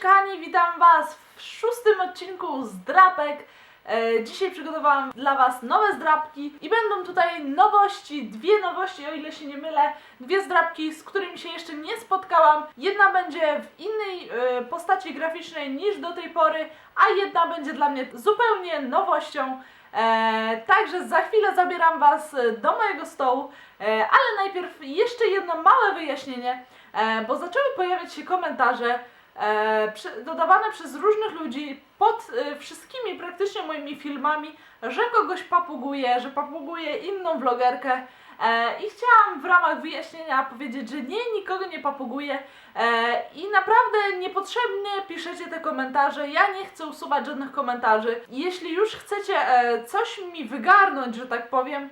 kochani, witam Was w szóstym odcinku z drapek. E, dzisiaj przygotowałam dla Was nowe zdrapki i będą tutaj nowości, dwie nowości, o ile się nie mylę, dwie zdrapki, z którymi się jeszcze nie spotkałam. Jedna będzie w innej e, postaci graficznej niż do tej pory, a jedna będzie dla mnie zupełnie nowością. E, także za chwilę zabieram Was do mojego stołu, e, ale najpierw jeszcze jedno małe wyjaśnienie, e, bo zaczęły pojawiać się komentarze dodawane przez różnych ludzi pod e, wszystkimi praktycznie moimi filmami, że kogoś papuguje, że papuguje inną vlogerkę. E, I chciałam w ramach wyjaśnienia powiedzieć, że nie, nikogo nie papuguję e, i naprawdę niepotrzebnie piszecie te komentarze. Ja nie chcę usuwać żadnych komentarzy. Jeśli już chcecie e, coś mi wygarnąć, że tak powiem, e,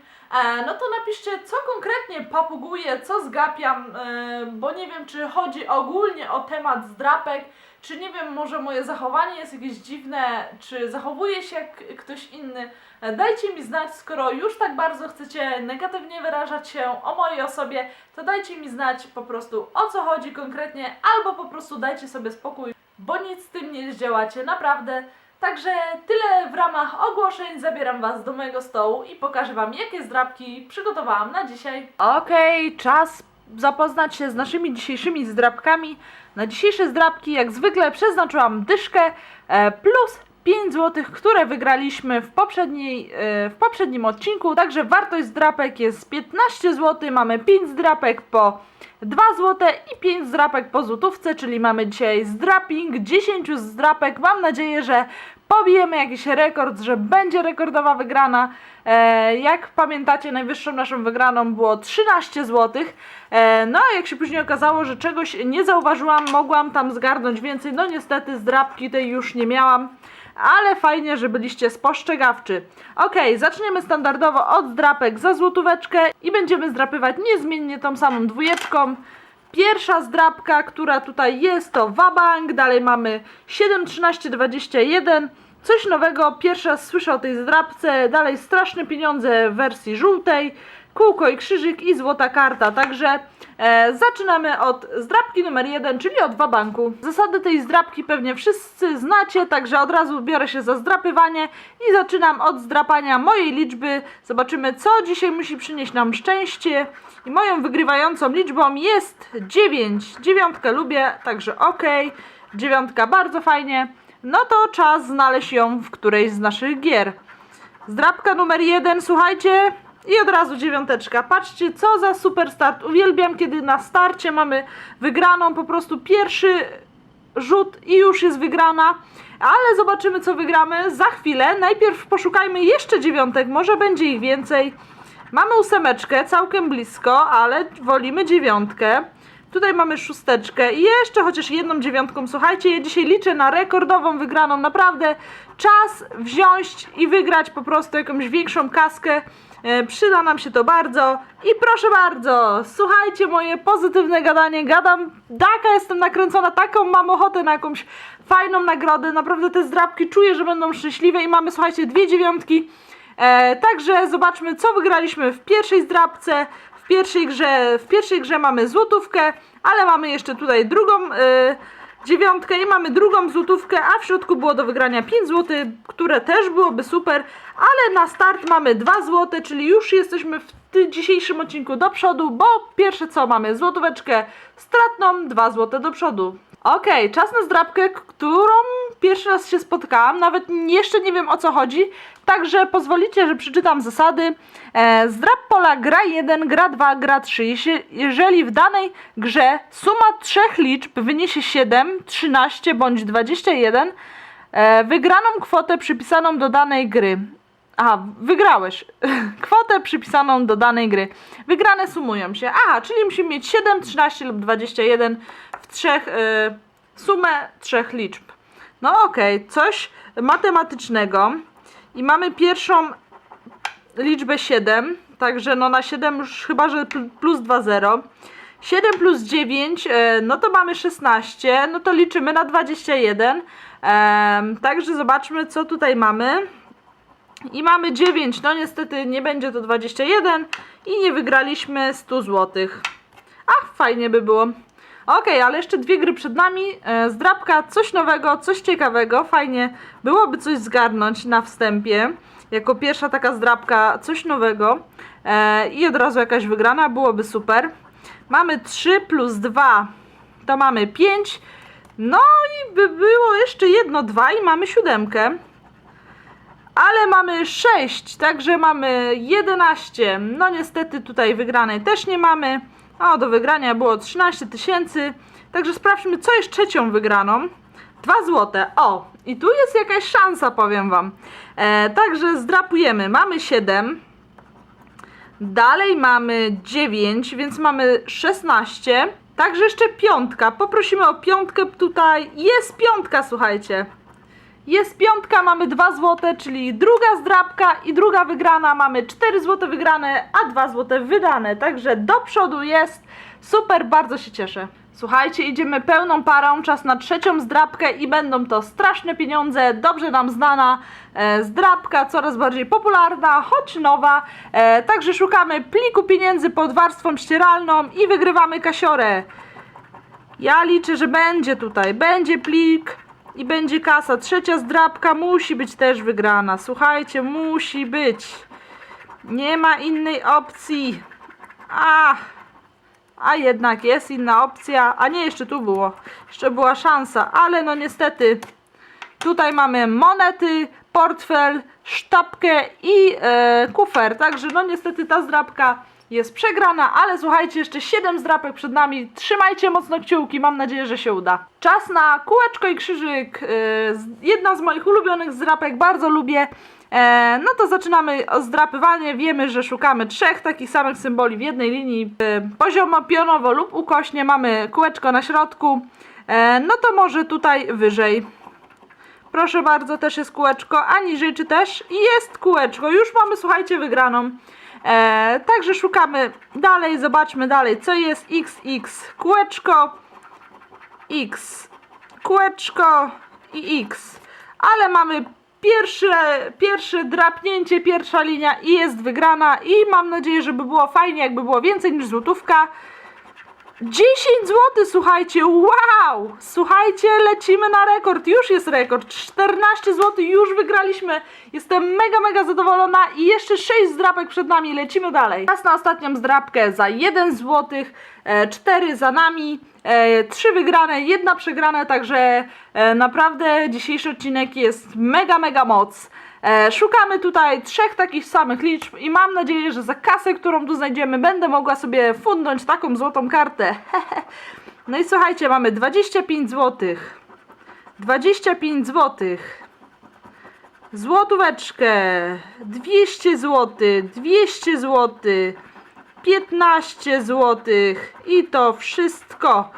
no to napiszcie, co konkretnie papuguję, co zgapiam, e, bo nie wiem, czy chodzi ogólnie o temat zdrapek, czy nie wiem, może moje zachowanie jest jakieś dziwne, czy zachowuję się jak ktoś inny. E, Dajcie mi znać, skoro już tak bardzo chcecie negatywnie wyrażać się o mojej osobie, to dajcie mi znać po prostu o co chodzi konkretnie, albo po prostu dajcie sobie spokój, bo nic z tym nie zdziałacie, naprawdę. Także tyle w ramach ogłoszeń, zabieram Was do mojego stołu i pokażę Wam, jakie zdrabki przygotowałam na dzisiaj. Okej, czas zapoznać się z naszymi dzisiejszymi zdrabkami. Na dzisiejsze zdrabki, jak zwykle, przeznaczyłam dyszkę e, plus 5 zł, które wygraliśmy w, poprzedniej, e, w poprzednim odcinku. Także wartość zdrapek jest 15 zł. Mamy 5 zdrapek po 2 zł i 5 zdrapek po złotówce, czyli mamy dzisiaj zdrapping 10 zdrapek. Mam nadzieję, że pobijemy jakiś rekord, że będzie rekordowa wygrana. E, jak pamiętacie, najwyższą naszą wygraną było 13 zł. E, no a jak się później okazało, że czegoś nie zauważyłam, mogłam tam zgarnąć więcej. No niestety zdrapki tej już nie miałam. Ale fajnie, że byliście spostrzegawczy. Ok, zaczniemy standardowo od zdrapek za złotóweczkę i będziemy zdrapywać niezmiennie tą samą dwójeczką. Pierwsza zdrapka, która tutaj jest, to Wabank. Dalej mamy 7, 13, 21. Coś nowego, pierwszy raz słyszę o tej zdrapce. Dalej straszne pieniądze w wersji żółtej. Kółko i krzyżyk i złota karta. Także e, zaczynamy od zdrapki numer 1, czyli od Wabanku. Zasady tej zdrapki pewnie wszyscy znacie, także od razu biorę się za zdrapywanie i zaczynam od zdrapania mojej liczby. Zobaczymy, co dzisiaj musi przynieść nam szczęście. I moją wygrywającą liczbą jest 9. Dziewiątkę lubię, także ok. Dziewiątka bardzo fajnie. No to czas znaleźć ją w którejś z naszych gier. Zdrapka numer jeden, słuchajcie. I od razu dziewiąteczka. Patrzcie, co za super start. Uwielbiam, kiedy na starcie mamy wygraną po prostu pierwszy rzut i już jest wygrana. Ale zobaczymy, co wygramy za chwilę. Najpierw poszukajmy jeszcze dziewiątek, może będzie ich więcej. Mamy ósemeczkę, całkiem blisko, ale wolimy dziewiątkę. Tutaj mamy szósteczkę i jeszcze chociaż jedną dziewiątką. Słuchajcie, ja dzisiaj liczę na rekordową wygraną. Naprawdę czas wziąć i wygrać po prostu jakąś większą kaskę. E, przyda nam się to bardzo. I proszę bardzo, słuchajcie moje pozytywne gadanie. Gadam, taka jestem nakręcona, taką mam ochotę na jakąś fajną nagrodę. Naprawdę te zdrabki czuję, że będą szczęśliwe i mamy, słuchajcie, dwie dziewiątki. E, także zobaczmy, co wygraliśmy w pierwszej zdrabce. W pierwszej grze, w pierwszej grze mamy złotówkę, ale mamy jeszcze tutaj drugą e, dziewiątkę i mamy drugą złotówkę, a w środku było do wygrania 5 zł, które też byłoby super, ale na start mamy 2 zł, czyli już jesteśmy w dzisiejszym odcinku do przodu, bo pierwsze co mamy złotóweczkę stratną, 2 zł do przodu. Okej, czas na zdrabkę, którą pierwszy raz się spotkałam, nawet jeszcze nie wiem o co chodzi, także pozwolicie, że przeczytam zasady. E, zdrab pola gra 1, gra 2, gra 3. Jeśli- Jeżeli w danej grze suma trzech liczb wyniesie 7, 13 bądź 21, e, wygraną kwotę przypisaną do danej gry. Aha, wygrałeś. Kwotę przypisaną do danej gry. Wygrane sumują się. Aha, czyli musimy mieć 7, 13 lub 21 w trzech, y, sumę trzech liczb. No okej, coś matematycznego. I mamy pierwszą liczbę 7, także no na 7 już chyba, że pl- plus 2, 0. 7 plus 9, e, no to mamy 16, no to liczymy na 21. Em, także zobaczmy, co tutaj mamy. I mamy 9, no niestety nie będzie to 21 i nie wygraliśmy 100 zł. Ach, fajnie by było. Okej, ale jeszcze dwie gry przed nami. E, zdrabka, coś nowego, coś ciekawego. Fajnie byłoby coś zgarnąć na wstępie. Jako pierwsza taka zdrabka, coś nowego. E, I od razu jakaś wygrana, byłoby super. Mamy 3 plus 2, to mamy 5. No i by było jeszcze jedno 2 i mamy siódemkę. Ale mamy 6, także mamy 11. No niestety tutaj wygranej też nie mamy. O, do wygrania było 13 tysięcy. Także sprawdźmy, co jest trzecią wygraną. 2 złote. O, i tu jest jakaś szansa, powiem Wam. E, także zdrapujemy. Mamy 7. Dalej mamy 9, więc mamy 16. Także jeszcze piątka. Poprosimy o piątkę tutaj. Jest piątka, słuchajcie. Jest piątka, mamy 2 złote, czyli druga zdrabka i druga wygrana. Mamy 4 złote wygrane, a 2 złote wydane. Także do przodu jest. Super, bardzo się cieszę. Słuchajcie, idziemy pełną parą, czas na trzecią zdrabkę i będą to straszne pieniądze, dobrze nam znana e, zdrabka, coraz bardziej popularna, choć nowa. E, także szukamy pliku pieniędzy pod warstwą ścieralną i wygrywamy kasiorę. Ja liczę, że będzie tutaj, będzie plik i będzie kasa. Trzecia zdrabka musi być też wygrana. Słuchajcie, musi być. Nie ma innej opcji. A, a jednak jest inna opcja. A nie, jeszcze tu było. Jeszcze była szansa, ale no niestety. Tutaj mamy monety, portfel, sztabkę i e, kufer. Także no niestety ta zdrabka jest przegrana, ale słuchajcie, jeszcze 7 zdrapek przed nami. Trzymajcie mocno kciuki, mam nadzieję, że się uda. Czas na kółeczko i krzyżyk. e, Jedna z moich ulubionych zdrapek, bardzo lubię. E, no to zaczynamy zdrapywanie. Wiemy, że szukamy trzech takich samych symboli w jednej linii. E, poziomo, pionowo lub ukośnie. Mamy kółeczko na środku. No to może tutaj wyżej. Proszę bardzo, też jest kółeczko, a niżej czy też jest kółeczko. Już mamy, słuchajcie, wygraną. E, także szukamy dalej, zobaczmy dalej, co jest XX, kółeczko, X, kółeczko i X. Ale mamy pierwsze, pierwsze drapnięcie, pierwsza linia i jest wygrana i mam nadzieję, żeby było fajnie, jakby było więcej niż złotówka. 10 zł, słuchajcie, wow! Słuchajcie, lecimy na rekord, już jest rekord, 14 zł, już wygraliśmy. Jestem mega, mega zadowolona i jeszcze 6 zdrapek przed nami, lecimy dalej. Czas na ostatnią zdrapkę za 1 zł, 4 za nami, 3 wygrane, 1 przegrana, także e, naprawdę dzisiejszy odcinek jest mega, mega moc. E, szukamy tutaj trzech takich samych liczb i mam nadzieję, że za kasę, którą tu znajdziemy, będę mogła sobie fundnąć taką złotą kartę. no i słuchajcie, mamy 25 zł. 25 zł. Złotóweczkę. 200 zł. 200 zł. 15 zł. I to wszystko.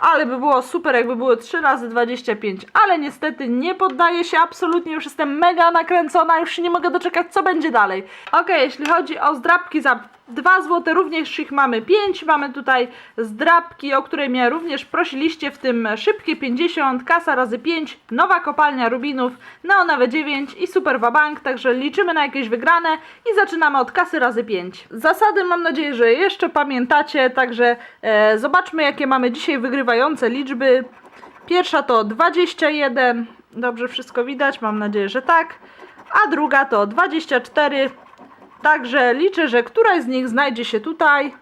Ale by było super, jakby było 3 razy 25. Ale niestety nie poddaję się absolutnie. Już jestem mega nakręcona. Już się nie mogę doczekać, co będzie dalej. Ok, jeśli chodzi o zdrabki za 2 zł, również ich mamy 5. Mamy tutaj zdrabki, o której mnie również prosiliście, w tym szybkie 50, kasa razy 5, nowa kopalnia rubinów, neonowe 9 i super wabank. Także liczymy na jakieś wygrane i zaczynamy od kasy razy 5. Zasady mam nadzieję, że jeszcze pamiętacie. Także e, zobaczmy, jakie mamy dzisiaj wygrywające liczby. Pierwsza to 21. Dobrze wszystko widać, mam nadzieję, że tak. A druga to 24. Także liczę, że któraś z nich znajdzie się tutaj.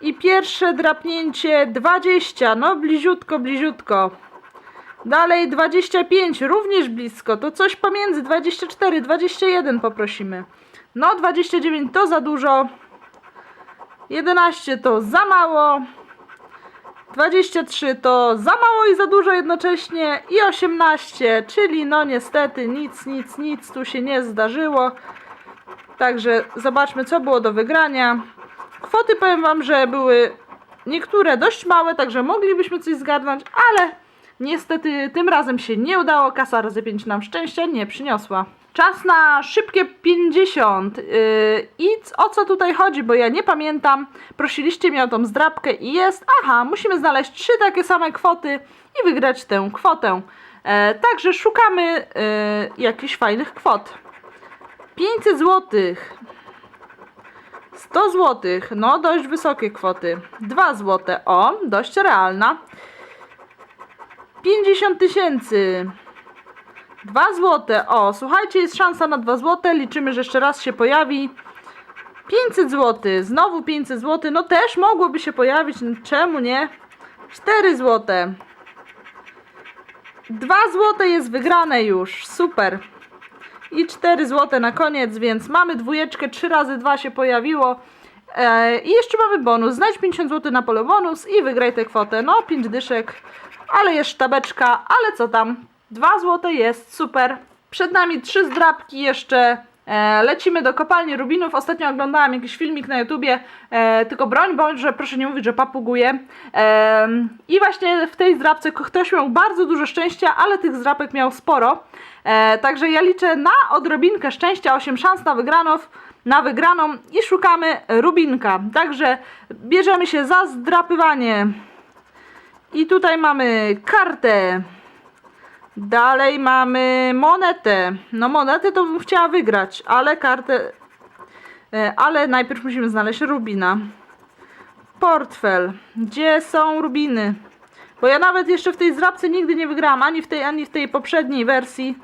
I pierwsze drapnięcie 20. No bliziutko, bliziutko. Dalej 25, również blisko. To coś pomiędzy 24, 21 poprosimy. No 29 to za dużo. 11 to za mało. 23 to za mało i za dużo jednocześnie i 18, czyli no niestety nic, nic, nic tu się nie zdarzyło. Także zobaczmy co było do wygrania. Kwoty powiem wam, że były niektóre dość małe, także moglibyśmy coś zgarnąć, ale niestety tym razem się nie udało. Kasa razy 5 nam szczęścia nie przyniosła. Czas na szybkie 50. Yy, I o co tutaj chodzi, bo ja nie pamiętam. Prosiliście mnie o tą zdrabkę i jest. Aha, musimy znaleźć trzy takie same kwoty i wygrać tę kwotę. E, także szukamy e, jakichś fajnych kwot. 500 zł. 100 zł, no dość wysokie kwoty. 2 zł, o, dość realna. 50 tysięcy. 2 zł, o, słuchajcie, jest szansa na 2 zł, liczymy, że jeszcze raz się pojawi. 500 zł, znowu 500 zł, no też mogłoby się pojawić, no czemu nie? 4 zł. 2 zł jest wygrane już, super. I 4 zł na koniec, więc mamy dwójeczkę, 3 razy 2 się pojawiło. E, I jeszcze mamy bonus. Znajdź 50 zł na pole bonus i wygraj tę kwotę. No, 5 dyszek, ale jest sztabeczka, ale co tam? 2 zł jest, super. Przed nami trzy zdrabki jeszcze. E, lecimy do kopalni rubinów. Ostatnio oglądałam jakiś filmik na YouTubie, e, tylko broń bądź, że proszę nie mówić, że papuguję. E, I właśnie w tej zdrabce ktoś miał bardzo dużo szczęścia, ale tych zdrapek miał sporo. E, także ja liczę na odrobinkę szczęścia, 8 szans na wygraną, na wygraną i szukamy rubinka. Także bierzemy się za zdrapywanie. I tutaj mamy kartę. Dalej mamy monetę. No monetę to bym chciała wygrać, ale kartę... e, Ale najpierw musimy znaleźć rubina. Portfel. Gdzie są rubiny? Bo ja nawet jeszcze w tej zrabce nigdy nie wygrałam, ani w tej, ani w tej poprzedniej wersji.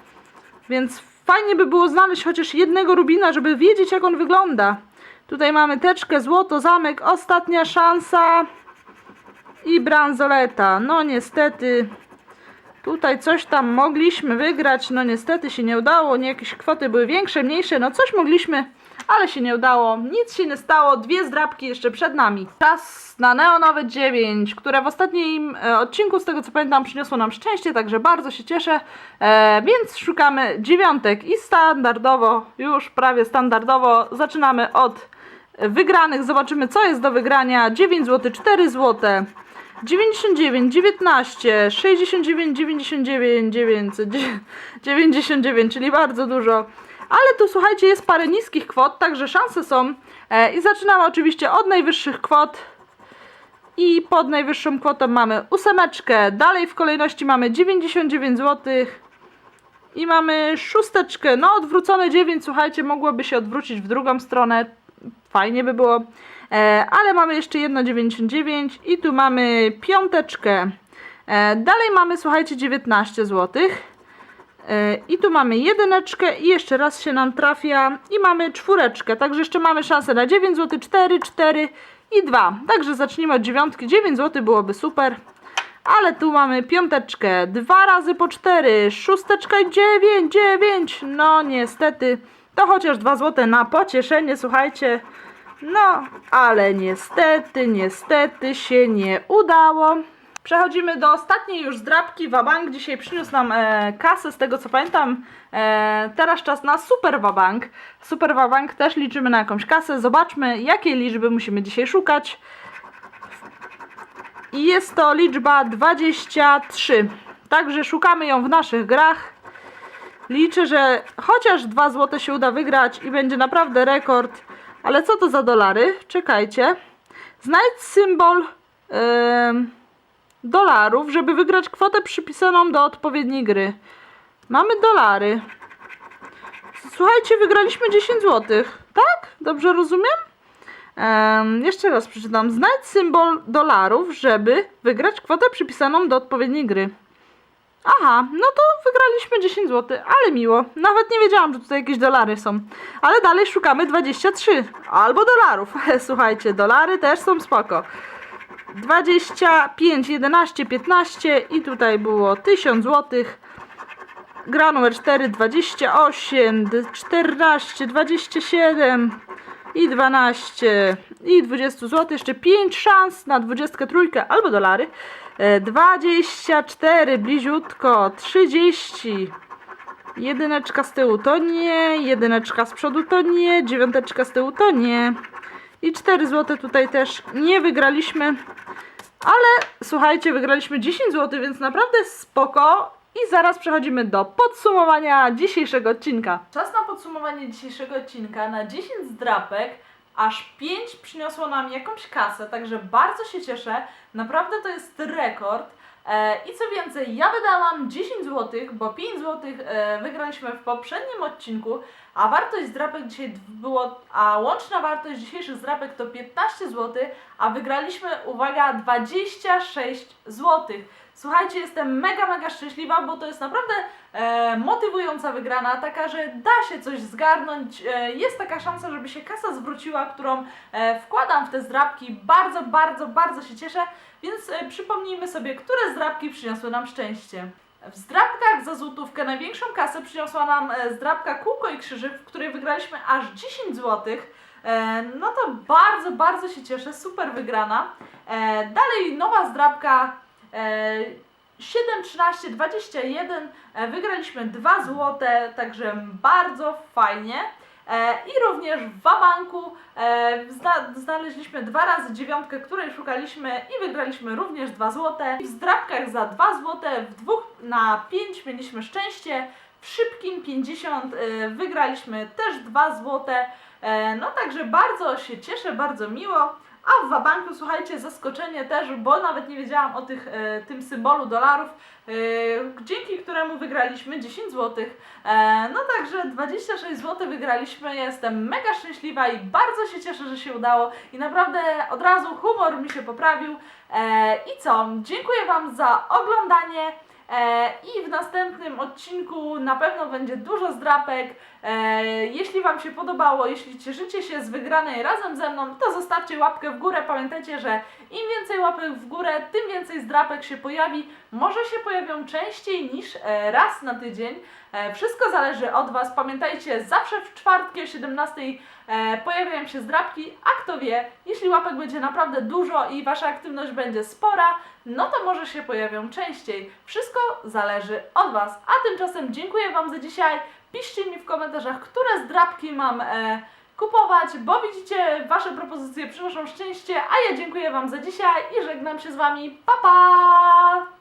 Więc fajnie by było znaleźć chociaż jednego rubina, żeby wiedzieć jak on wygląda. Tutaj mamy teczkę, złoto, zamek, ostatnia szansa i bransoleta. No niestety tutaj coś tam mogliśmy wygrać, no niestety się nie udało, nie jakieś kwoty były większe, mniejsze, no coś mogliśmy, ale się nie udało, nic się nie stało, dwie zdrabki jeszcze przed nami. Czas na neonowe 9, które w ostatnim e, odcinku, z tego co pamiętam, przyniosło nam szczęście, także bardzo się cieszę, e, więc szukamy dziewiątek i standardowo, już prawie standardowo, zaczynamy od wygranych, zobaczymy co jest do wygrania, 9 zł, 4 zł, 99, 19, 69, 99, 900, 99, czyli bardzo dużo. Ale tu słuchajcie, jest parę niskich kwot, także szanse są. E, I zaczynamy oczywiście od najwyższych kwot. I pod najwyższą kwotą mamy ósemeczkę. Dalej w kolejności mamy 99 zł. I mamy szósteczkę. No, odwrócone 9, słuchajcie, mogłoby się odwrócić w drugą stronę. Fajnie by było. E, ale mamy jeszcze jedno 99 i tu mamy piąteczkę. E, dalej mamy, słuchajcie, 19 zł. E, I tu mamy jedyneczkę i jeszcze raz się nam trafia i mamy czwóreczkę. Także jeszcze mamy szansę na 9 zł, 4, 4 i 2. Także zacznijmy od dziewiątki. 9 zł byłoby super. Ale tu mamy piąteczkę, dwa razy po 4, szósteczka i 9, 9. No niestety, to chociaż 2 zł na pocieszenie, słuchajcie. No, ale niestety, niestety się nie udało. Przechodzimy do ostatniej już zdrabki. Wabank dzisiaj przyniósł nam e, kasę, z tego co pamiętam. E, teraz czas na Super Wabank. Super Wabank też liczymy na jakąś kasę. Zobaczmy, jakiej liczby musimy dzisiaj szukać. I jest to liczba 23. Także szukamy ją w naszych grach. Liczę, że chociaż 2 zł się uda wygrać i będzie naprawdę rekord. Ale co to za dolary? Czekajcie. Znajdź symbol em, dolarów, żeby wygrać kwotę przypisaną do odpowiedniej gry. Mamy dolary. Słuchajcie, wygraliśmy 10 zł. Tak? Dobrze rozumiem? Em, jeszcze raz przeczytam. Znajdź symbol dolarów, żeby wygrać kwotę przypisaną do odpowiedniej gry. Aha, no to wygraliśmy 10 zł, ale miło. Nawet nie wiedziałam, że tutaj jakieś dolary są. Ale dalej szukamy 23 albo dolarów. Słuchajcie, dolary też są spoko. 25, 11, 15 i tutaj było 1000 zł. Gra numer 4, 28, 14, 27 i 12 i 20 zł. Jeszcze 5 szans na 23 albo dolary. E, 24, bliziutko, 30. Jedyneczka z tyłu to nie, jedyneczka z przodu to nie, dziewiąteczka z tyłu to nie. I 4 zł tutaj też nie wygraliśmy. Ale słuchajcie, wygraliśmy 10 zł, więc naprawdę spoko. I zaraz przechodzimy do podsumowania dzisiejszego odcinka. Czas na podsumowanie dzisiejszego odcinka. Na 10 zdrapek aż 5 przyniosło nam jakąś kasę, także bardzo się cieszę. Naprawdę to jest rekord. E, I co więcej, ja wydałam 10 zł, bo 5 zł e, wygraliśmy w poprzednim odcinku, a wartość zdrapek dzisiaj było, a łączna wartość dzisiejszych zdrapek to 15 zł, a wygraliśmy, uwaga, 26 zł. Słuchajcie, jestem mega, mega szczęśliwa, bo to jest naprawdę e, motywująca wygrana, taka, że da się coś zgarnąć, e, jest taka szansa, żeby się kasa zwróciła, którą e, wkładam w te zdrapki. Bardzo, bardzo, bardzo się cieszę, więc e, przypomnijmy sobie, które zdrapki przyniosły nam szczęście. W zdrapkach za złotówkę największą kasę przyniosła nam e, zdrapka Kółko i Krzyżyk, w której wygraliśmy aż 10 zł. E, no to bardzo, bardzo się cieszę, super wygrana. Dalej nowa zdrapka e, 7, 13, 21. E, wygraliśmy 2 złote, także bardzo fajnie. E, I również w Wabanku e, zna, znaleźliśmy dwa razy dziewiątkę, której szukaliśmy i wygraliśmy również 2 złote. W zdrabkach za 2 złote, w dwóch na 5 mieliśmy szczęście. W szybkim 50 e, wygraliśmy też 2 złote. No także bardzo się cieszę, bardzo miło. A w Wabanku, słuchajcie, zaskoczenie też, bo nawet nie wiedziałam o tych, e, tym symbolu dolarów, e, dzięki któremu wygraliśmy 10 zł. E, no także 26 zł wygraliśmy. Jestem mega szczęśliwa i bardzo się cieszę, że się udało. I naprawdę od razu humor mi się poprawił. I co? Dziękuję Wam za oglądanie. I w następnym odcinku na pewno będzie dużo zdrapek. E, jeśli Wam się podobało, jeśli cieszycie się z wygranej razem ze mną, to zostawcie łapkę w górę. Pamiętajcie, że im więcej łapek w górę, tym więcej zdrapek się pojawi. Może się pojawią częściej niż e, raz na tydzień. E, wszystko zależy od Was. Pamiętajcie, zawsze w czwartki o 17 e, pojawiają się zdrapki, a kto wie, jeśli łapek będzie naprawdę dużo i Wasza aktywność będzie spora, no to może się pojawią częściej. Wszystko zależy od Was. A tymczasem dziękuję Wam za dzisiaj. Piszcie mi w komentarzach, które zdrapki mam e, kupować, bo widzicie, Wasze propozycje przynoszą szczęście, a ja dziękuję Wam za dzisiaj i żegnam się z Wami. Pa, pa!